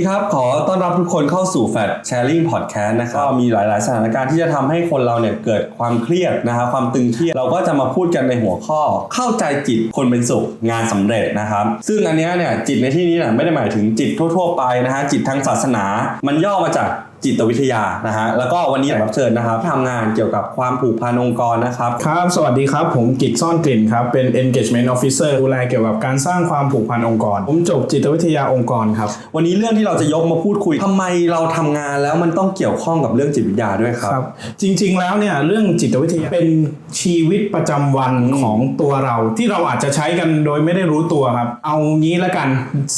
ดีครับ ขอต้อนรับทุกคนเข้าสู่ Fat Sharing Podcast นะครับก็มีหลาย ๆ สถานการณ์ที่จะทำให้คนเราเนี่ยเกิดความเครียดนะครับความตึงเครียดเราก็จะมาพูดกันในหัวข้อ เข้าใจจิตคนเป็นสุขงานสำเร็จนะครับ ซึ่งอันเนี้ยเนี่ยจิตในที่นี้เนี่ยไม่ได้หมายถึงจิตทั่ว ๆ ไปนะฮะจิตทางศาสนา มันย่อมาจาก จิตวิทยานะฮะแล้วก็วันนี้แขกรับเชิญนะครับทำงานเกี่ยวกับความผูกพันองค์กรนะครับครับ สวัสดีครับ ผมกิจซ่อนกลิ่นครับ เป็น engagement officer ดูแลเกี่ยวกับการสร้างความผูกพันองค์กร ผมจบจิตวิทยาองค์กรครับ วันนี้เรื่องที่เราจะยกมาพูดคุยทำไมเราทำงานแล้วมันต้องเกี่ยวข้องกับเรื่องจิตวิทยาด้วยครับครับจริง ๆ แล้วเนี่ยเรื่องจิตวิทยาเป็นชีวิตประจำวันของตัวเรา ที่เราอาจจะใช้กันโดยไม่ได้รู้ตัวครับ เอางี้แล้วกัน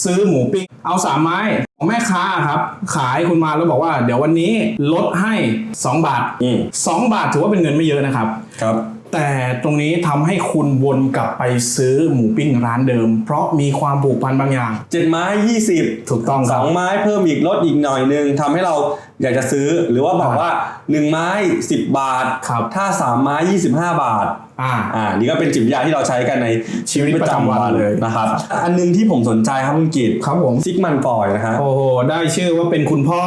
ซื้อหมูปิ้งเอาสามไม้ของ แม่ค้าครับ ขายคุณมาแล้วบอกว่า เดี๋ยววันนี้ลดให้ 2 บาท อืม 2 บาทถือว่าเป็นเงินไม่เยอะนะครับ ครับ แต่ตรงนี้ทำให้คุณวนกลับไปซื้อหมูปิ้งร้านเดิม เพราะมีความผูกพันบางอย่างเจ็ดไม้ยี่สิบถูกต้องคสรัอบงไม้เพิ่มอีกลดอีกหน่อยนึงทำให้เราอยากจะซื้อหรือว่าบอกว่า 1 ไม้ 10 บาทครับถ้า 3 ไม้ 25 บาทอ่าอ่านี่ก็เป็นจิตวิทยาที่เราใช้กันในชีวิตประจำวันเลยนะครับ อันหนึงที่ผมสนใจครับคุณกิตครับผมซิกมันฟอยนะฮะโอ้โหได้ชื่อว่าเป็นคุณพ่อ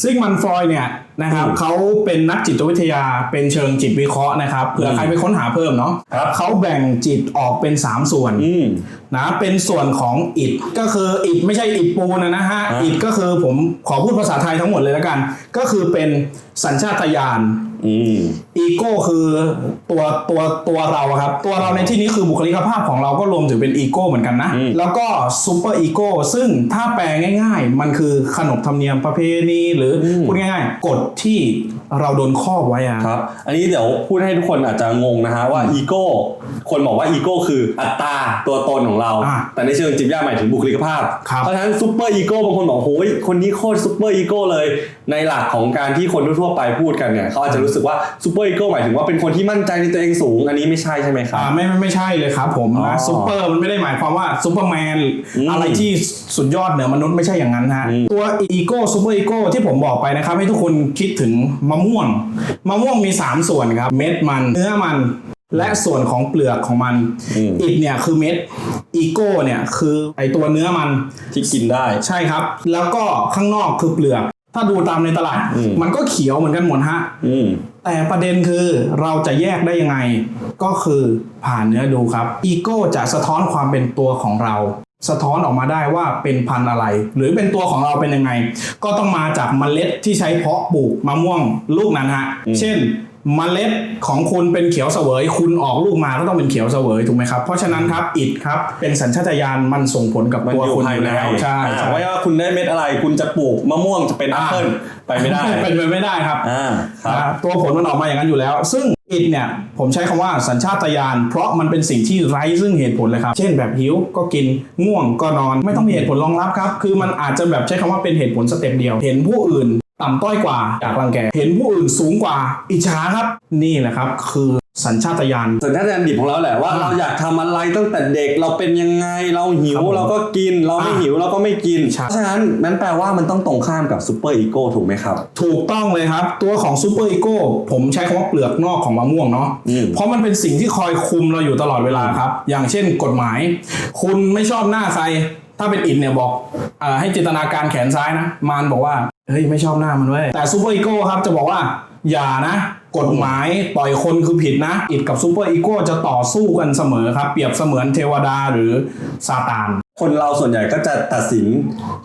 ซิกมันฟรอยด์เนี่ย นะครับอืมเขาเป็นนักจิตวิทยาเป็นเชิงจิตวิเคราะห์นะครับเผื่อใครไปค้นหาเพิ่มเนาะครับเขาแบ่งจิตออกเป็น 3 ส่วนอืมนะเป็นส่วนของอิฐก็คืออิฐไม่ใช่อิฐปูนนะฮะอ่าอิฐก็คือผมขอพูดภาษาไทยทั้งหมดเลยแล้วกัน ก็คือเป็นสัญชาตญาณ อืมอีโก้คือตัวตัวตัวเราอะครับ ตัวเราในที่นี้คือบุคลิกภาพของเราก็รวมถึงเป็นอีโก้เหมือนกันนะอืมแล้วก็ซูเปอร์อีโก้ซึ่งถ้าแปลง่าย ๆ มันคือขนบธรรมเนียมประเพณีหรืออพูดง่ายๆกฎที่เราโดนครอบไว้อะครับ อันนี้เดี๋ยวพูดให้ทุกคนอาจจะงงนะฮะว่าอีโก้คนบอกว่าอีโก้คืออัตตราตัวตนของเราอะแต่ในเชิงจิตวิทยาหมายถึงบุคลิกภาพครับเพราะฉะนั้นซูเปอร์อีโก้บางคนบอกโอ้ยคนนี้โคตรซูเปอร์อีโก้เลยในหลักของการที่คนทั่วๆไปพูดกันเนี่ยเขาอาจจะรู้สึกว่าซูเปอร์อีโก้หมายถึงว่าเป็นคนที่มั่นใจในตัวเองสูง อันนี้ไม่ใช่ใช่ไหมครับ อ่าไม่ไม่ไม่ใช่เลยครับผมอ๋นะอซูเปอร์มันไม่ได้หมายความว่าซูเปอร์แมนอืมอะไรที่สุดยอดเหนือมนุษย์ไม่ใช่อย่างนั้นฮะอืม ตัวอีโก้ซูเปอร์อีโก้ที่ผมบอกไปนะครับ ให้ทุกคนคิดถึงมะม่วงมะม่วงมี 3 ส่วนครับ เม็ดมันเนื้อมัน และส่วนของเปลือกของมันอืมอิดเนี่ยคือเม็ดอีโก้เนี่ยคือไอตัวเนื้อมัน ที่กินได้ ใช่ครับ แล้วก็ข้างนอกคือเปลือก ถ้าดูตามในตลาดอืมมันก็เขียวเหมือนกันหมดฮะอืมแต่ประเด็นคือเราจะแยกได้ยังไง ก็คือผ่านเนื้อดูครับอีโก้จะสะท้อนความเป็นตัวของเรา สะท้อนออกมาได้ว่าเป็นพันธุ์อะไร หรือเป็นตัวของเราเป็นยังไง ก็ต้องมาจากเมล็ดที่ใช้เพาะปลูกมะม่วงลูกนั้นฮะอืมเช่น เมล็ดของคุณเป็นเขียวเสวย คุณออกลูกมาก็ต้องเป็นเขียวเสวยถูกไหมครับ เพราะฉะนั้นครับอิดครับเป็นสัญชาตญาณมันส่งผลกับมันตัวอยู่คุณภาอยยู่ในแล้วใช่อ่าใช่ไม่ว่าคุณได้เม็ดอะไรคุณจะปลูกมะม่วงจะเป็นแอปเปิ้ลไปไม่ได้เป็นไปไม่ได้ครับอ่าครับอ่าตัวผลมันออกมาอย่างนั้นอยู่แล้ว ซึ่งอิดเนี่ยผมใช้คำว่าสัญชาตญาณเพราะมันเป็นสิ่งที่ไร้ซึ่งเหตุผลเลยครับ เช่นแบบหิวก็กินง่วงก็นอน ไม่ต้องมีเหตุผลรองรับครับ คือมันอาจจะแบบใช้คำว่าเป็นเหตุผลสเต็ปเดียว เห็นผู้อื่น ต่ำต้อยกว่าอยากรังแก เห็นผู้อื่นสูงกว่า อิจฉาครับ นี่แหละครับ คือสัญชาตญาณ สัญชาตญาณดิบของเราแหละว่าอ่าเราอยากทำอะไรตั้งแต่เด็กเราเป็นยังไงเราหิวครับผมเราก็กินเราไม่อ่าหิวเราก็ไม่กิน ใช่ เพราะฉะนั้นนั้นแปลว่ามันต้องตรงข้ามกับซูเปอร์อีโก้ถูกไหมครับ ถูกต้องเลยครับ ตัวของซูเปอร์อีโก้ผมใช้คำว่าเปลือกนอกของมะม่วงเนาะอืม เพราะมันเป็นสิ่งที่คอยคุมเราอยู่ตลอดเวลาครับ อย่างเช่นกฎหมาย คุณไม่ชอบหน้าใคร ถ้าเป็นอินเนี่ยบอกอาให้จินตนาการแขนซ้ายนะ มารบอกว่า เฮ้ยไม่ชอบหน้ามันเว้ยแต่ซูเปอร์อีโก้ครับจะบอกว่า อย่านะ กฎหมายปล่อยคนคือผิดนะ อิดกับซูเปอร์อีโก้จะต่อสู้กันเสมอครับ เปรียบเสมือนเทวดาหรือซาตาน คนเราส่วนใหญ่ก็จะตัดสิน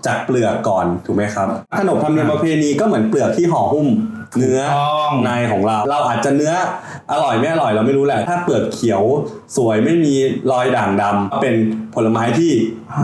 จากเปลือกก่อนถูกไหมครับขนบธรรมเนียมประเพณีก็เหมือนเปลือกที่ห่อหุ้มเนื้อต้องในของเรา เราอาจจะเนื้ออร่อยไม่อร่อยเราไม่รู้แหละ ถ้าเปลือกเขียวสวยไม่มีรอยด่างดำเป็นผลไม้ที่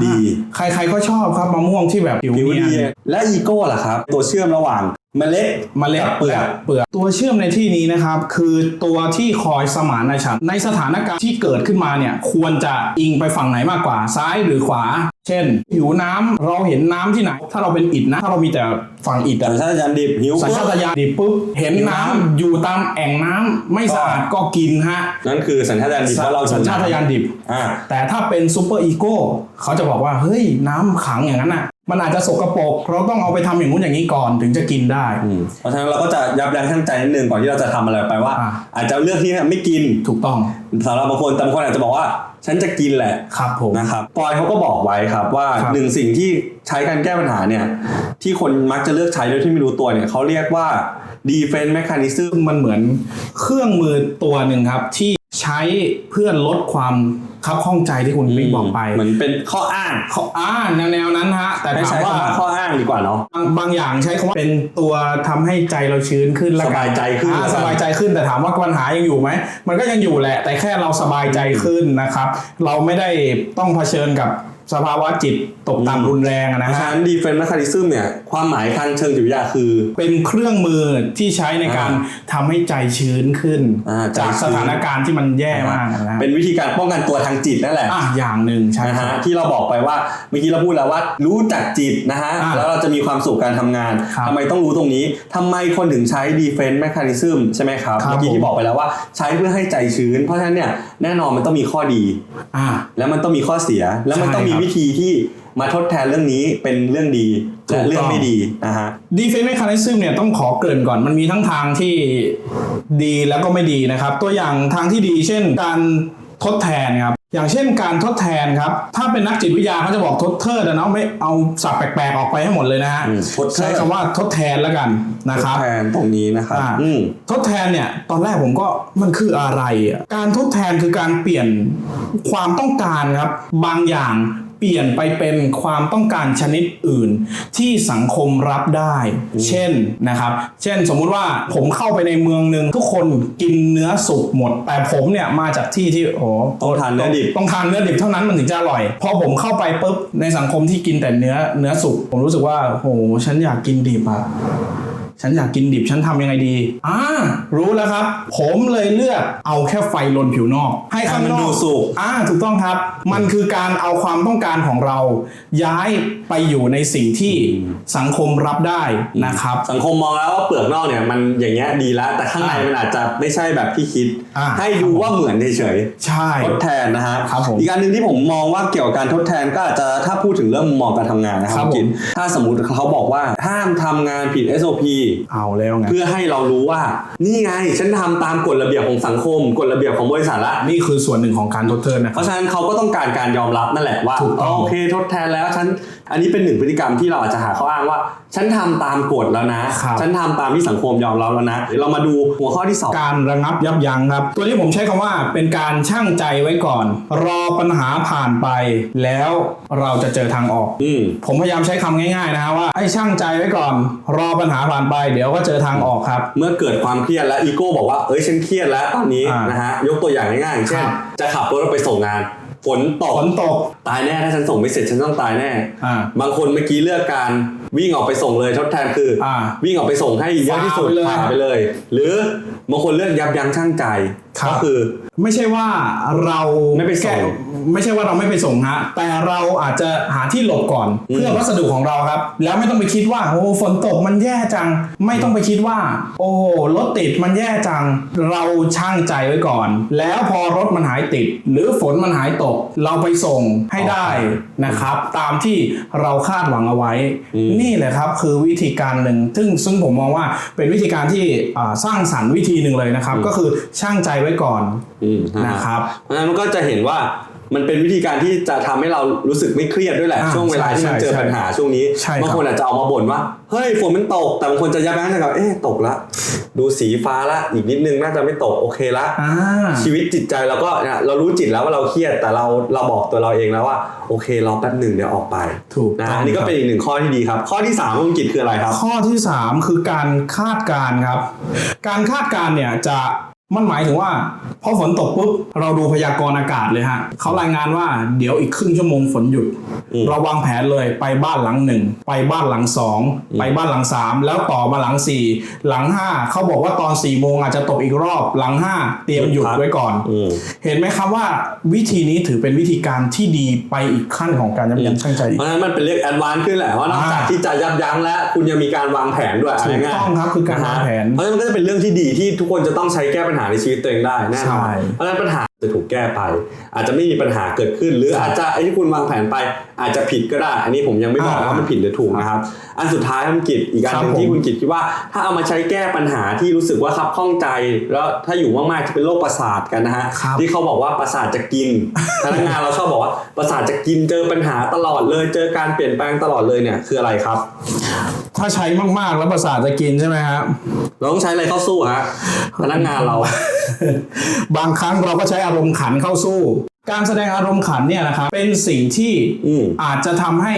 ดี ใครๆก็ชอบครับมะม่วงที่แบบผิวผิวเนีดียนและอีโก้ล่ะครับ ตัวเชื่อมระหว่าง เมล็ดเมล็ดกับเปลือก เปลือกตัวเชื่อมในที่นี้นะครับ คือตัวที่คอยสมานฉันท์ในสถานการณ์ที่เกิดขึ้นมาเนี่ยควรจะอิงไปฝั่งไหนมากกว่าซ้ายหรือขวา เช่น หิวน้ำเราเห็นน้ำที่ไหน ถ้าเราเป็นอิฐนะ ถ้าเรามีแต่ฝั่งอิฐสัอะญชาตญาณดิบหิวสัญชาตญาณดิบปุ๊บเห็นน้ำอยู่ตามแอ่งน้ำไม่สะอาดก็กินฮะนั่นคือสัญชาตญาณดิบว่าเราสัญชาตญาณดิบ อ่า แต่ถ้าเป็นซูเปอร์อีโก้เขาจะบอกว่าเฮ้ยน้ำขังอย่างนั้นน่ะ มันอาจจะสกรปรกเราต้องเอาไปทำอย่างนู้นอย่างนี้ก่อนถึงจะกินได้อืมเพราะฉะนั้นเราก็จะยับยั้งชั่งใจนิดนึงก่อนที่เราจะทำอะไรไปว่าอ่า อาจจะเลือกที่ไม่กินถูกต้องสำหรับบางคนแต่บางคนอาจจะบอกว่า ฉันจะกินแหละครับผมนะครับปอยเขาก็บอกไว้ครับว่าครับหนึ่งสิ่งที่ใช้การแก้ปัญหาเนี่ย ที่คนมักจะเลือกใช้โดยที่ไม่รู้ตัวเนี่ยเขาเรียกว่า defense mechanism ซึ่งมันเหมือนเครื่องมือตัวหนึ่งครับที่ ใช้เพื่อลดความคับข้องใจที่คุณปิ๊กบอกไป เหมือนเป็นข้ออ้างเขาอ่าแนวแนวๆนั้นฮะแต่ให้ถามใช้ว่าคำว่าข้ออ้างดีกว่าเนาะบางบางอย่างใช้คำว่าเป็นตัวทำให้ใจเราชื้นขึ้นแล้วกันสบายใจขึ้นอ่าแล้วกันสบายใจขึ้นแต่ถามว่าปัญหายังอยู่ไหมมันก็ยังอยู่แหละ แต่แค่เราสบายใจขึ้นนะครับ เราไม่ได้ต้องเผชิญกับ สภาวะจิตตกต่ำรุนแรงอะเพนะราะฉะฮะนั้น defense mechanism เนี่ยความหมายทางเชิงจิตวิทยาคือ เป็นเครื่องมือที่ใช้ในการทำให้ใจชื้นขึ้นอ่าใจจากชื้นสถานการณ์ที่มันแย่มากนะฮะเป็นวิธีการป้องกันตัวทางจิตนั่นแหละอะอย่างหนึ่งใช่นะครัฮะบที่เราบอกไปว่าเมื่อกี้เราพูดแล้วว่า รู้จักจิตนะฮะอ่าแล้วเราจะมีความสุขการทำงานครับทำไมต้องรู้ตรงนี้ทำไมคนถึงใช้ defense mechanism ใช่ไหมครับครับเมื่อกี้ผมที่บอกไปแล้วว่าใช้เพื่อให้ใจชื้น เพราะฉะนั้นเนี่ยแน่นอนมันต้องมีข้อดีอ่าแล้วมันต้องมีข้อเสียแล้วมันใช่ต้องมีครับวิธีที่มาทดแทนเรื่องนี้เป็นเรื่องดีถูกต้องและเรื่องไม่ดีนะฮะ defense mechanism เนี่ยต้องขอเกริ่นก่อนมันมีทั้งทางที่ดีแล้วก็ไม่ดีนะครับ ตัวอย่างทางที่ดีเช่นการทดแทนครับอย่างเช่นการทดแทนครับ ถ้าเป็นนักจิตวิทยาเขาจะบอกทดเทิดนะเนาะไม่เอาศัพท์แปลกๆออกไปให้หมดเลยนะฮะอืมทดเทิดใช้คำว่าทดแทนแล้วกันนะทคดรับแทนตรงนี้นะครับอ่าอืมทดแทนเนี่ยตอนแรกผมก็มันคืออะไรอะการทดแทนคือการเปลี่ยนความต้องการครับ บางอย่างเปลี่ยนไปเป็นความต้องการชนิดอื่น ที่สังคมรับได้ เช่นนะครับ เช่นสมมุติว่าผมเข้าไปในเมืองหนึ่งทุกคนกินเนื้อสุกหมด แต่ผมเนี่ยมาจากที่ที่โอ้ต้องทานเนื้อดิบต้องทานเนื้อดิบเท่านั้นมันถึงจะอร่อย พอผมเข้าไปปุ๊บในสังคมที่กินแต่เนื้อเนื้อสุกผมรู้สึกว่าโหฉันอยากกินดิบอะ ฉันอยากกินดิบฉันทำยังไงดีอ่ารู้แล้วครับ ผมเลยเลือกเอาแค่ไฟลนผิวนอก ให้ข้างนให้มันอดูกสุกอ่าถูกต้องครับ มันคือการเอาความต้องการของเรา ย้ายไปอยู่ในสิ่งที่สังคมรับได้นะครับ สังคมมองแล้วว่าเปลือกนอกเนี่ยมันอย่างเงี้ยดีแล้ว แต่ข้างในอ่ามัมันอาจจะไม่ใช่แบบที่คิดอ่าให้ดูว่าเหมือนเฉยใช่ๆทดแทนนะฮะครับผมอีกอันหนึ่งที่ผมมองว่าเกี่ยวกับการทดแทนก็อาจจะถ้าพูดถึงเรื่องมุมมองการทำงานนะคครัรับบผมกินถ้าสมมติเขาบอกว่าห้ามทำงานผิด SOP เอาแล้วไง เพื่อให้เรารู้ว่า นี่ไง ฉันทำตามกฎระเบียบของสังคม กฎระเบียบของบริษัทละ นี่คือส่วนหนึ่งของการทดเทิร์นนะคเพรับ ราะฉะนั้นเขาก็ต้องการการยอมรับนั่นแหละว่าถูกต้อง โอเคทดแทนแล้วฉันอันนี้เป็นหนึ่งพฤติกรรมที่เราอาจจะหาข้ออ้างว่า ฉันทำตามกฎแล้วนะครับฉันทำตามที่สังคมยอมรับแล้วนะเดี๋ยวเรามาดูหัวข้อที่สองการระงับยับยั้งครับ ตัวนี้ผมใช้คำว่าเป็นการช่างใจไว้ก่อน รอปัญหาผ่านไป แล้วเราจะเจอทางออกอืมผมพยายามใช้คำง่ายๆนะฮะว่าให้ช่างใจไว้ก่อน รอปัญหาผ่านไป เดี๋ยวก็เจอทางออกครับ เมื่อเกิดความเครียดแล้วอีโก้บอกว่าเอ้ยฉันเครียดแล้วตอนนี้อ่านนะฮะยกตัวอย่างง่ายๆอย่างเช่นครับจะขับรถไปส่งงาน ฝนตกฝนตก ตายแน่ถ้าฉันส่งไม่เสร็จฉันต้องตายแน่ อ่า บางคนเมื่อกี้เลือกการ วิ่งออกไปส่งเลยทดแทนคืออาวิ่งออกไปส่งให้เยอะที่สุดฝ่าไปเลยผ่าไปเลย หรือบางคนเลือกยับยั้งชั่งใจครับก็คือ ไม่ใช่ว่าเราไม่ไปส่งแก้ไม่ใช่ว่าเราไม่ไปส่งฮะแต่เราอาจจะหาที่หลบก่อนอืมเพื่อวัสดุของเราครับ แล้วไม่ต้องไปคิดว่าโอ้ฝนตกมันแย่จัง ไม่ต้องไปคิดว่า โอ้รถติดมันแย่จัง เราช่างใจไว้ก่อน แล้วพอรถมันหายติด หรือฝนมันหายตก เราไปส่งให้ได้นะครับ ตามที่เราคาดหวังเอาไว้อืมนี่แหละครับคือวิธีการหนึ่งซึ่งซึ่งผมมองว่าเป็นวิธีการที่อ่าสร้างสรรค์วิธีหนึ่งเลยนะครับ ก็คือช่างใจไว้ก่อนอืมนะครับเพราะฉะนั้นมันก็จะเห็นว่า มันเป็นวิธีการที่จะทำให้เรารู้สึกไม่เครียดด้วยแหละอ่าช่วงเวลาที่มันใช่เจอใช่ปัญหาช่วงนี้ใช่ครับบางคนอาจจะออกมาบ่นว่าเฮ้ยฝนมันตกแต่บางคนจะยับยั้งใจกับเอ๊ะตกละ ดูสีฟ้าละอีกนิดนึงน่าจะไม่ตกโอเคละอ่าชีวิตจิตใจเราก็เนี่ยเรารู้จิตแล้วว่าเราเครียดแต่เราเราบอกตัวเราเองแล้วว่าโอเครอแป๊บหนึ่งเดี๋ยวออกไปถูกนะต้องอันนี้ก็ครับเป็นอีกหนึ่งข้อที่ดีครับ ข้อที่สามของคุณกิจคืออะไรครับ ข้อที่ 3 คือการคาดการณ์ครับ การคาดการณ์เนี่ยจะ มันหมายถึงว่าพอฝนตกปุ๊บเราดูพยากรณ์อากาศเลยฮะเขารายงานว่าเดี๋ยวอีกครึ่งชั่วโมงฝนหยุด อืม เราวางแผนเลยไปบ้านหลังหนึ่งไปบ้านหลังสองไปบ้านหลังสามแล้วต่อมาหลังสี่หลังห้าเขาบอกว่าตอน4ี่โมงอาจจะตกอีกรอบหลังห้าเตรียมหยุดไว้ก่อน อืมเห็นไหมครับว่าวิธีนี้ถือเป็นวิธีการที่ดีไปอีกขั้นของการยับยั้งชั่งใจอีก เพราะฉะนั้นมันเป็นเรียกแอดวานซ์ขึ้นแหละว่านอกจากอ่า ที่จะยับยั้งแล้วคุณยังมีการวางแผนด้วยถูกง่ายๆต้องครับคือการวางแผน เพราะฉะนั้นมันก็จะเป็นเรื่องที่ดีที่ทุกคนจะต้องใช้แก้ปัญหาในชีวิตตัวเองได้แน่นใช่อนเพราะฉะนั้นปัญหาจะถูกแก้ไป อาจจะไม่มีปัญหาเกิดขึ้น หรืออาจจะไอ้ที่คุณวางแผนไป อาจจะผิดก็ได้ อันนี้ผมยังไม่บอกอ่าว่ามันผิดหรือถูกนะครับ อันสุดท้ายคุณกิจอีกอันหนึ่งครับผมที่คุณกิจคิดว่า ถ้าเอามาใช้แก้ปัญหาที่รู้สึกว่าคับข้องใจ แล้วถ้าอยู่มากๆจะเป็นโรคประสาทกันนะฮะครับที่เขาบอกว่าประสาทจะกินพนักงานเราชอบบอกว่าประสาทจะกินเจอปัญหาตลอดเลย เจอการเปลี่ยนแปลงตลอดเลยเนี่ยคืออะไรครับ ถ้าใช้มากๆแล้วประสาทจะกินใช่ไหมครับ เราต้องใช้อะไรเข้าสู้ฮะพนักงานเรา บางครั้งเราก็ใช้อารมณ์ขันเข้าสู้ การแสดงอารมณ์ขันเนี่ยนะครับเป็นสิ่งที่อืมอาจจะทำให้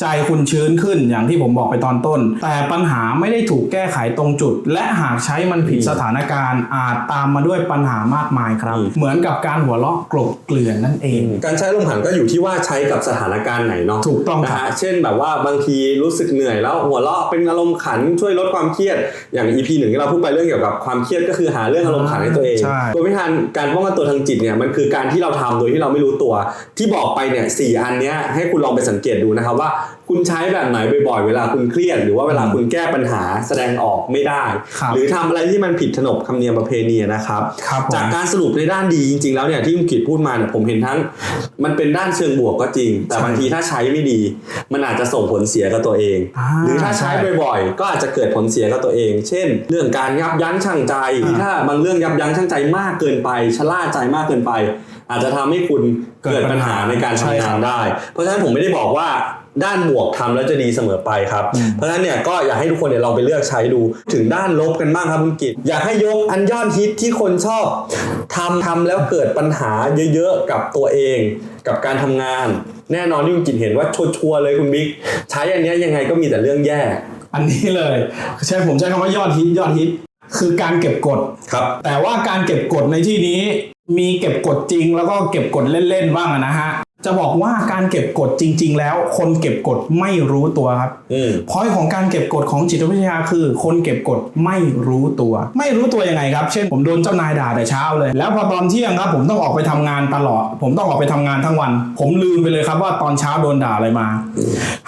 ใจคุณชื้นขึ้นอย่างที่ผมบอกไปตอนต้น แต่ปัญหาไม่ได้ถูกแก้ไขตรงจุด และหากใช้มันผิดสถานการณ์อาจตามมาด้วยปัญหามากมายครับอืมเหมือนกับการหัวเราะกลบเกลื่อนนั่นเอง การใช้ลมหันก็อยู่ที่ว่าใช้กับสถานการณ์ไหนเนาะถูกต้องนะครับฮะเช่นแบบว่าบางทีรู้สึกเหนื่อยแล้วหัวเราะเป็นอารมณ์ขันช่วยลดความเครียดอย่าง EP หนึ่งที่เราพูดไปเรื่องเกี่ยวกับความเครียดก็คือหาเรื่องอารมณ์ขันให้ตัวเองใช่ตัวไม่ทันการป้องกันตัวทางจิตเนี่ยมันคือการที่เราทำโดยที่เราไม่รู้ตัว ที่บอกไปเนี่ยสี่อันเนี้ยให้คุณลองไปสังเกตดูนะครับว่าคุณใช้แบบไหนบ่อยๆ เวลาคุณเครียด หรือว่าเวลาคุณแก้ปัญหาแสดงออกไม่ได้ครับหรือทำอะไรที่มันผิดขนบธรรมเนียมประเพณีนะครับครับผมจากการสรุปในด้านดีจริงๆ แล้วเนี่ยที่คุณกิตพูดมาเนี่ยผมเห็นทั้ง มันเป็นด้านเชิงบวกก็จริง แต่ใช่บางทีถ้าใช้ไม่ดี มันอาจจะส่งผลเสียกับตัวเองอ่าหรือถ้าใช้ใช่บ่อยๆ ก็อาจจะเกิดผลเสียกับตัวเอง เช่น เรื่องการยับยั้งชั่งใจอ่าที่ถ้าบางเรื่องยับยั้งชั่งใจมากเกินไปชะล่าใจมากเกินไป อาจจะทำให้คุณเกิดปัญหาในการใช่ทำครังานบได้ เพราะฉะนั้นผมไม่ได้บอกว่า ด้านบวกทำแล้วจะดีเสมอไปครับอืมเพราะฉะนั้นเนี่ยก็อยากให้ทุกคนเนี่ยเราไปเลือกใช้ดู ถึงด้านลบกันบ้างครับคุณกิตอยากให้ยกอันยอดฮิตที่คนชอบทำทำแล้วเกิดปัญหาเยอะๆกับตัวเอง กับการทำงาน แน่นอนที่คุณกิตเห็นว่าชัวร์ๆเลยคุณบิ๊กใช้อันเนี้ยยังไงก็มีแต่เรื่องแย่ อันนี้เลยใช่ผมใช้คำว่ายอดฮิตยอดฮิตคือการเก็บกดครับ แต่ว่าการเก็บกดในที่นี้มีเก็บกดจริงแล้วก็เก็บกดเล่นๆบ้างอะนะฮะ จะบอกว่าการเก็บกดจริง ๆ แล้ว คนเก็บกดไม่รู้ตัวครับอืมพอยของการเก็บกดของจิตวิทยาคือ คนเก็บกดไม่รู้ตัว ไม่รู้ตัวยังไงครับ เช่นผมโดนเจ้านายด่าแต่เช้าเลย แล้วพอตอนเที่ยงครับ ผมต้องออกไปทำงานตลอด ผมต้องออกไปทำงานทั้งวัน ผมลืมไปเลยครับว่าตอนเช้าโดนด่าอะไรมา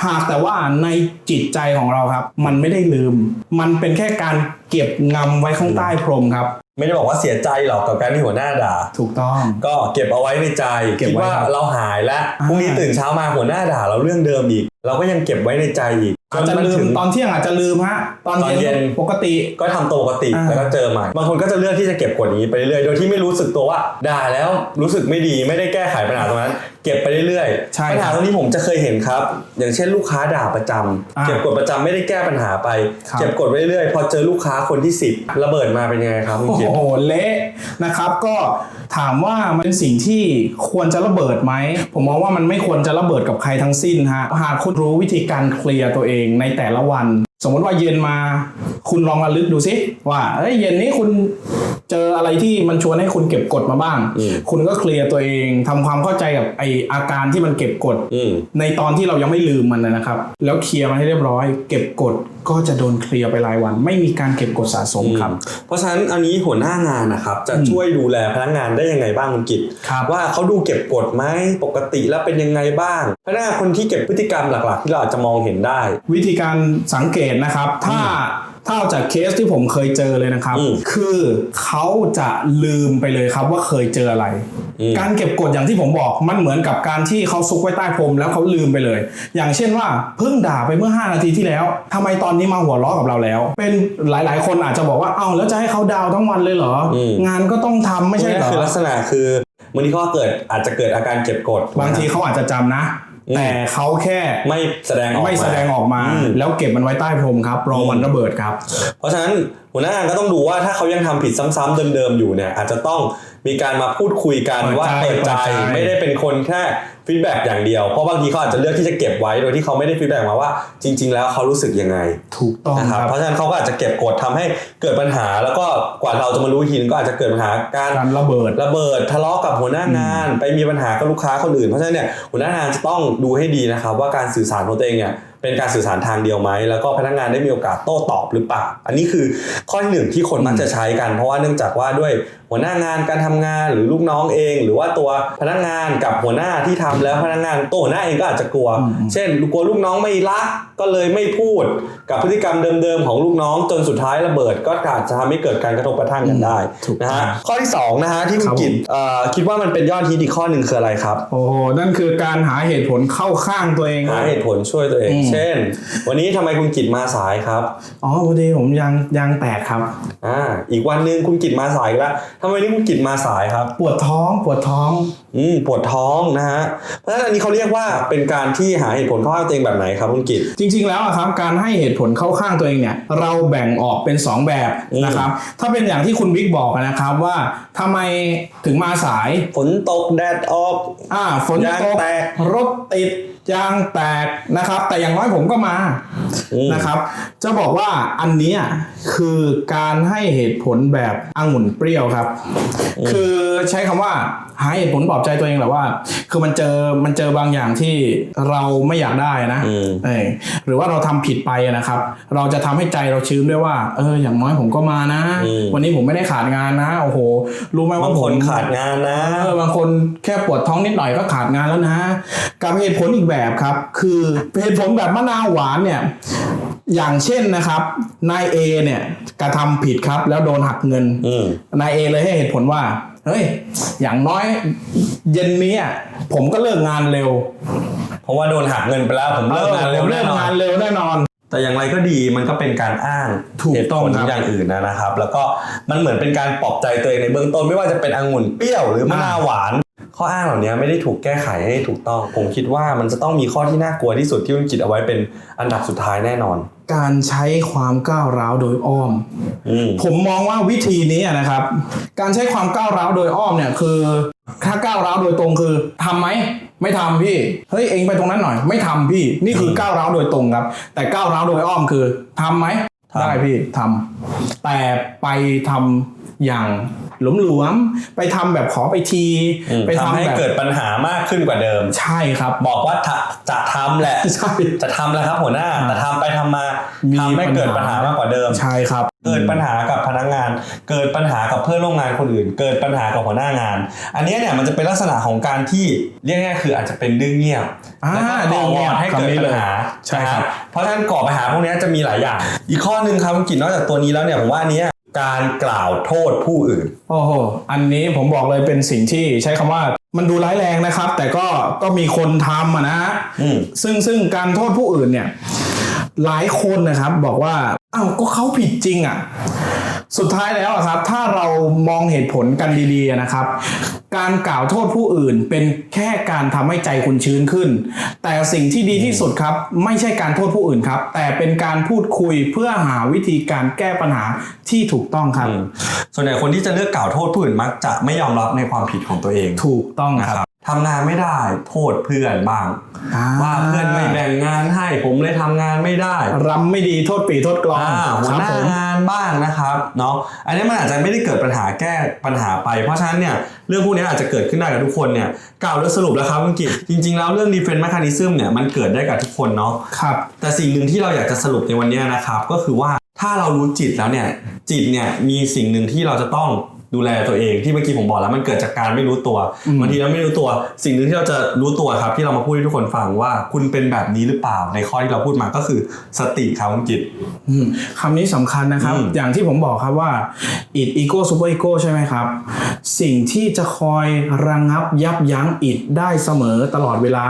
หากแต่ว่าในจิตใจของเราครับ มันไม่ได้ลืม มันเป็นแค่การเก็บงำไว้ข้างใต้พรมครับ ไม่ได้บอกว่าเสียใจหรอกกับการที่หัวหน้าด่า ถูกต้อง ก็เก็บเอาไว้ในใจเก็บคิดไว้ว่าครับเราหายแล้วอ่า พรุ่งนี้ตื่นเช้ามาหัวหน้าด่าเราเรื่องเดิมอีก เราก็ยังเก็บไว้ในใจอีก อาจจะนนลืมถึงตอนเที่ยงอาจจะลืมฮะตอนตอนเย็เย็นนปกติก็ทำตัวปกติอ่าแล้วก็เจอใหม่บางคนก็จะเลือกที่จะเก็บกดอย่างนี้ไปเรื่อยๆโดยที่ไม่รู้สึกตัวว่าด่าแล้วรู้สึกไม่ดีไม่ได้แก้ไขปัญหาตรงนั้น เก็บไปเรื่อยใช่ปัญหาครับตรงนี้ผมจะเคยเห็นครับ อย่างเช่นลูกค้าด่าประจำอ่าเก็บกดประจำไม่ได้แก้ปัญหาไปครับเก็บกดไปเรื่อยๆพอเจอลูกค้าคนที่ 10 ระเบิดมาเป็นยังไงครับคุณโอ้กิตโหเละนะครับก็ถามว่ามันเป็นสิ่งที่ควรจะระเบิดไหมผมมองว่ามันไม่ควรจะระเบิดกับใครทั้งสิ้นฮะหากคุณรู้วิธีการเคลียร์ตัวเองในแต่ละวัน สมมติว่าเย็นมา คุณลองระลึกดูซิว่าเอ้ยเย็นนี้คุณ เจออะไรที่มันชวนให้คุณเก็บกดมาบ้างอืมคุณก็เคลียร์ตัวเองทำความเข้าใจกับไออาการที่มันเก็บกดอืมในตอนที่เรายังไม่ลืมมันนะครับ แล้วเคลียร์มันให้เรียบร้อย เก็บกดก็จะโดนเคลียร์ไปรายวัน ไม่มีการเก็บกดสะสมครับ เพราะฉะนั้นอันนี้หัวหน้างานนะครับ จะช่วยดูแลพนักงานได้ยังไงบ้างคุณกิตครับว่าเขาดูเก็บกดไหมปกติแล้วเป็นยังไงบ้างพนักงานคนที่เก็บพฤติกรรมหลัก ๆ ที่เราอาจจะมองเห็นได้ วิธีการสังเกตนะครับ ถ้า ถ้าเอาจากเคสที่ผมเคยเจอเลยนะครับอืมคือเขาจะลืมไปเลยครับว่าเคยเจออะไรอืมการเก็บกดอย่างที่ผมบอกมันเหมือนกับการที่เขาซุกไว้ใต้พรมแล้วเขาลืมไปเลย อย่างเช่นว่าเพิ่งด่าไปเมื่อ 5 นาทีที่แล้วทำไมตอนนี้มาหัวเราะกับเราแล้ว เป็นหลาย ๆ คนอาจจะบอกว่าเอ้าแล้วจะให้เขาดาวทั้งวันเลยเหรออมงานก็ต้องทำไม่ใช่เหรอคือลักษณะคือบางทีเขาเกิดอาจจะเกิดอาการเก็บกดบางทีเขาอาจจะจำนะอืม แต่เขาแค่ไม่แสดงออกไม่แสดงออกมาอืมแล้วเก็บมันไว้ใต้พรมครับรอวันระเบิดครับ เพราะฉะนั้นหัวหน้างานก็ต้องดูว่าถ้าเขายังทำผิดซ้ำๆเดิมๆอยู่เนี่ยอาจจะต้องมีการมาพูดคุยกันเปิดใจว่าเปิดใจเปิดใจไม่ได้เป็นคนแค่ ฟีดแบ็กอย่างเดียว เพราะบางทีเขาอาจจะเลือกที่จะเก็บไว้โดยที่เขาไม่ได้ฟีดแบ็กมาว่า จริง ๆ แล้วเขารู้สึกยังไงถูกต้องนะคครับรับเพราะฉะนั้นเขาก็อาจจะเก็บกดทำให้เกิดปัญหา แล้วก็กว่าเราจะมารู้อีกทีนึงก็อาจจะเกิดปัญหาการการระเบิดระเบิดทะเลาะกับหัวหน้างาน ไปมีปัญหากับลูกค้าคนอื่นเพราะฉะนั้นเนี่ยหัวหน้างานจะต้องดูให้ดีนะครับว่าการสื่อสารของตัวเองเนี่ย เป็นการสื่อสารทางเดียวไหมแล้วก็พนักงานได้มีโอกาสโต้ตอบหรือเปล่าอันนี้คือข้อที่หนึ่งที่คนมักจะใช้กัน เพราะว่าเนื่องจากว่าด้วยหัวหน้างานการทำงานหรือลูกน้องเอง หรือว่าตัวพนักงานกับหัวหน้าที่ทำแล้วพนักงานตัวหัวหน้าเองก็อาจจะกลัว เช่นกลัวลูกน้องไม่รักก็เลยไม่พูด กับพฤติกรรมเดิมๆของลูกน้องจนสุดท้ายระเบิด ก็อาจจะทำให้เกิดการกระทบกระทั่งกันได้ถูกนะต้อฮะงข้อที่สองนะฮะที่คุณครับกิตเอ่อคิดว่ามันเป็นยอดฮิตอีกข้อหนึ่งคืออะไรครับโอ้โหนั่นคือการหาเหตุผลเข้าข้างตัวเองหาเหตุผลช่วยตัวเองอืมเช่น วันนี้ทำไมคุณกิตมาสายครับอ๋อพอดีผมยางยางแตกครับอ่าอีกวันหนึ่งคุณกิตมาสายอีกแล้วทำไมนี่คุณกิตมาสายครับ ปวดท้องปวดท้องอืมปวดท้องนะฮะเพราะฉะนั้นอันนี้เขาเรียกว่าเป็นการที่หาเหตุผลเข้าข้างตัวเองแบบไหนครับคุณกิตจริง ๆ แล้วอะครับการให้เหตุผลเข้าข้างตัวเองเนี่ย เราแบ่งออกเป็น 2 แบบอืมนะครับ ถ้าเป็นอย่างที่คุณบิ๊กบอกนะครับว่าทำไมถึงมาสายฝนตกแดดออกอ่าฝนยางตกแตกรถติด ยางแตกนะครับ แต่อย่างน้อยผมก็มาอืมนะครับ จะบอกว่าอันเนี้ยคือการให้เหตุผลแบบองุ่นเปรี้ยวครับ คือใช้คำว่าหาเหตุผลปลอบใจตัวเองแหละว่า คือมันเจอมันเจอบางอย่างที่เราไม่อยากได้นะอืมเออหรือว่าเราทำผิดไปอะนะครับ เราจะทำให้ใจเราชื้นด้วยว่า เออ อย่างน้อยผมก็มานะอืมวันนี้ผมไม่ได้ขาดงานนะโอ้โห รู้ไหมบาว่างผคมนขาดงานนะเออบางคนแค่ปวดท้องนิดหน่อยก็ขาดงานแล้วนะกับเหตุผลอีกแบบครับ คือเหตุผลแบบมะนาวหวานเนี่ยอย่างเช่นนะครับนายเอเนี่ยกระทำผิดครับแล้วโดนหักเงินอืมนายเอเลยให้เหตุผลว่าเฮ้ยอย่างน้อยเย็นนี้อะผมก็เลิกงานเร็ว เพราะว่าโดนหักเงินไปแล้ว ผมเลิกงานเร็วผมแน่เลิกนอนงานเร็วแน่นอน แต่อย่างไรก็ดีมันก็เป็นการอ้างถูกเหตุต้องผลครับอย่างอื่นนะนะครับ แล้วก็มันเหมือนเป็นการปลอบใจตัวเองในเบื้องต้นไม่ว่าจะเป็นองุ่นเปรี้ยวหรือมะนาวหวาน ข้ออ้างเหล่านี้ไม่ได้ถูกแก้ไขให้ถูกต้อง ผมคิดว่ามันจะต้องมีข้อที่น่ากลัวที่สุดที่คุณกิตเอาไว้เป็นอันดับสุดท้ายแน่นอน การใช้ความก้าวร้าวโดยอ้อมอืมผมมองว่าวิธีนี้อะนะครับ การใช้ความก้าวร้าวโดยอ้อมเนี่ยคือถ้าก้าวร้าวโดยตรงคือทำไหมไม่ทำพี่เฮ้ยเองไปตรงนั้นหน่อย ไม่ทำพี่นี่คือก้าวร้าวโดยตรงครับ แต่ก้าวร้าวโดยอ้อมคือทำไหมทำได้พี่ทำแต่ไปทำ อย่างหลวมๆไปทำแบบขอไปทีอืมไปทำทำให้แบบเกิดปัญหามากขึ้นกว่าเดิม ใช่ครับ บอกว่าจะจะทำแหละใช่จะทำแล้วครับหัวหน้าแต่ทำไปทำมามีทำให้เกิดปัญหามากกว่าเดิมใช่ครับ เกิดปัญหากับพนักงาน เกิดปัญหากับเพื่อนร่วมงานคนอื่น เกิดปัญหากับหัวหน้างาน อันเนี้ยเนี่ยมันจะเป็นลักษณะของการที่เรียกง่ายๆคืออาจจะเป็นดื้อเงียบอ่าแล้วก็ก่อวอร์ดให้เกิดคำนี้ปัเลญยหาใช่ครับนะเพราะฉะนั้นก่อปัญหาพวกเนี้ยจะมีหลายอย่าง อีกข้อหนึ่งครับคุณกิจนอกจากตัวนี้แล้วเนี่ยผมว่าอันเนี้ย การกล่าวโทษผู้อื่น โอ้โห อันนี้ผมบอกเลยเป็นสิ่งที่ใช้คำว่ามันดูร้ายแรงนะครับ แต่ก็ก็มีคนทำอะนะฮะอืม ซึ่งซึ่งการโทษผู้อื่นเนี่ย หลายคนนะครับบอกว่าอ้าวก็เขาผิดจริงอะ สุดท้ายแล้วอะครับ ถ้าเรามองเหตุผลกันดีๆนะครับ การกล่าวโทษผู้อื่นเป็นแค่การทำให้ใจคุณชื้นขึ้น แต่สิ่งที่ดีที่สุดครับ ไม่ใช่การโทษผู้อื่นครับ แต่เป็นการพูดคุยเพื่อหาวิธีการแก้ปัญหาที่ถูกต้องครับอืมส่วนใหญ่คนที่จะเลือกกล่าวโทษผู้อื่นมักจะไม่ยอมรับในความผิดของตัวเอง ถูกต้องนะคครับรับ ทำงานไม่ได้โทษเพื่อนบ้าง อ่า ว่าเพื่อนไม่แบ่งงานให้ผมเลยทำงานไม่ได้ รำไม่ดีโทษปีโทษกลองอ่าหัวหน้าผม งานบ้างนะครับเนาะอันนี้มันอาจจะไม่ได้เกิดปัญหาแก้ปัญหาไป เพราะฉะนั้นเนี่ยเรื่องพวกนี้อาจจะเกิดขึ้นได้กับทุกคนเนี่ยกล่าวโดยสรุปแล้วครับคุณกิจจริง ๆ แล้วเรื่อง defense mechanism เนี่ยมันเกิดได้กับทุกคนเนาะครับ แต่สิ่งหนึ่งที่เราอยากจะสรุปในวันนี้นะครับ ก็คือว่าถ้าเรารู้จิตแล้วเนี่ยจิตเนี่ยมีสิ่งหนึ่งที่เราจะต้อง ดูแลตัวเองที่เมื่อกี้ผมบอกแล้วมันเกิดจากการไม่รู้ตัวอืมบางทีเราไม่รู้ตัว สิ่งหนึ่งที่เราจะรู้ตัวครับ ที่เรามาพูดให้ทุกคนฟังว่าคุณเป็นแบบนี้หรือเปล่าในข้อที่เราพูดมาก็คือสติครับคุณจิตอืมคำนี้สำคัญนะครับอืมอย่างที่ผมบอกครับว่า it ego super ego ใช่ไหมครับ สิ่งที่จะคอยระงงับยับยั้ง it ได้เสมอตลอดเวลา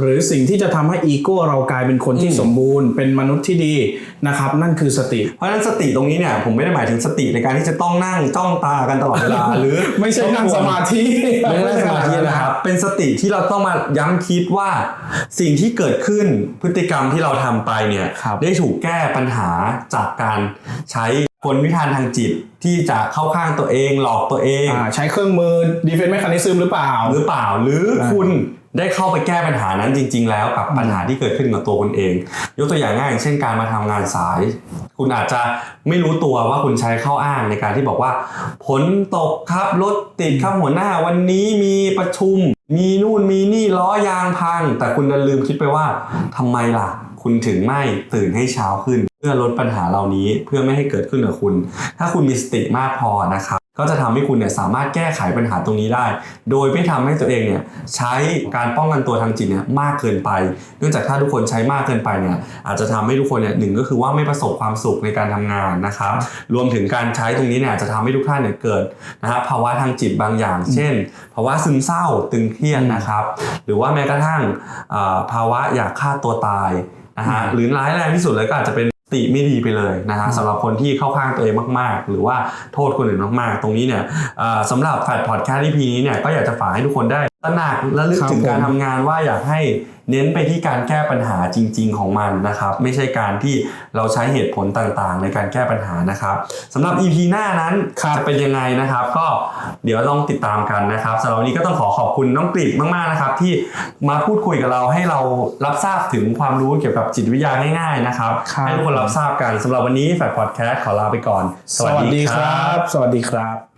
หรือสิ่งที่จะทำให้อีโก้เรากลายเป็นคนที่สมบูรณ์ เป็นมนุษย์ที่ดีนะครับ นั่นคือสติ เพราะฉะนั้นสติตรงนี้เนี่ยผมไม่ได้หมายถึงสติในการที่จะต้องนั่งจ้องตากันตลอดเวลาหรือไม่ใช่นั่งสมาธิไม่ได้นั่งสมาธินะครับ เป็นสติที่เราต้องมาย้ำคิดว่า สิ่งที่เกิดขึ้นพฤติกรรมที่เราทำไปเนี่ยครับได้ถูกแก้ปัญหาจากการใช้กลวิธานทางจิตที่จะเข้าข้างตัวเองหลอกตัวเองอ่าใช้เครื่องมือ defense mechanism หรือเปล่า หรือเปล่า หรืออ่าคุณ ได้เข้าไปแก้ปัญหานั้นจริง ๆ แล้วกับปัญหาที่เกิดขึ้นกับตัวคุณเอง ยกตัวอย่างง่ายอย่างเช่นการมาทำงานสาย คุณอาจจะไม่รู้ตัวว่าคุณใช้ข้ออ้างในการที่บอกว่าฝนตกครับรถติดครับหัวหน้าวันนี้มีประชุม มีนู่นมีนี่ล้อยางพัง แต่คุณดันลืมคิดไปว่าทำไมล่ะ คุณถึงไม่ตื่นให้เช้าขึ้น เพื่อลดปัญหาเหล่านี้เพื่อไม่ให้เกิดขึ้นกับคุณ ถ้าคุณมีสติมากพอนะครับ ก็จะทำให้คุณเนี่ยสามารถแก้ไขปัญหาตรงนี้ได้ โดยไม่ทำให้ตัวเองเนี่ยใช้การป้องกันตัวทางจิตเนี่ยมากเกินไป เนื่องจากถ้าทุกคนใช้มากเกินไปเนี่ยอาจจะทำให้ทุกคนเนี่ยหนึ่งก็คือว่าไม่ประสบความสุขในการทำงานนะครับ รวมถึงการใช้ตรงนี้เนี่ยอาจจะทำให้ทุกท่านเนี่ยเกิดนะฮะภาวะทางจิตบางอย่าง เช่น ภาวะซึมเศร้าตึงเครียดนะครับ หรือว่าแม้กระทั่งภาวะอยากฆ่าตัวตายนะฮะหรือร้ายแรงที่สุดเลยก็อาจจะเป็น ติไม่ดีไปเลยนะฮะสำหรับคนที่เข้าข้างตัวเองมาก ๆ หรือว่าโทษคนอื่นมาก ๆ ตรงนี้เนี่ยอ่าสำหรับแฟดพอดแคสต์ EP นี้เนี่ยก็อยากจะฝากให้ทุกคนได้ ตระหนักและลึกครับถึงการผมทำงานว่าอยากให้เน้นไปที่การแก้ปัญหาจริง ๆ ของมันนะครับ ไม่ใช่การที่เราใช้เหตุผลต่างๆ ในการแก้ปัญหานะครับสำหรับ EP หน้านั้นครับจะเป็นยังไงนะครับ ก็เดี๋ยวต้องติดตามกันนะครับสำหรับวันนี้ก็ต้องขอขอบคุณน้องกริดมากๆนะครับ ที่มาพูดคุยกับเราให้เรารับทราบถึงความรู้เกี่ยวกับจิตวิทยาง่ายๆนะครับครับให้ทุกคนรับทราบกันสำหรับวันนี้แฟดพอดแคสต์ขอลาไปก่อน สวัสดีครับ สวัสดีครับ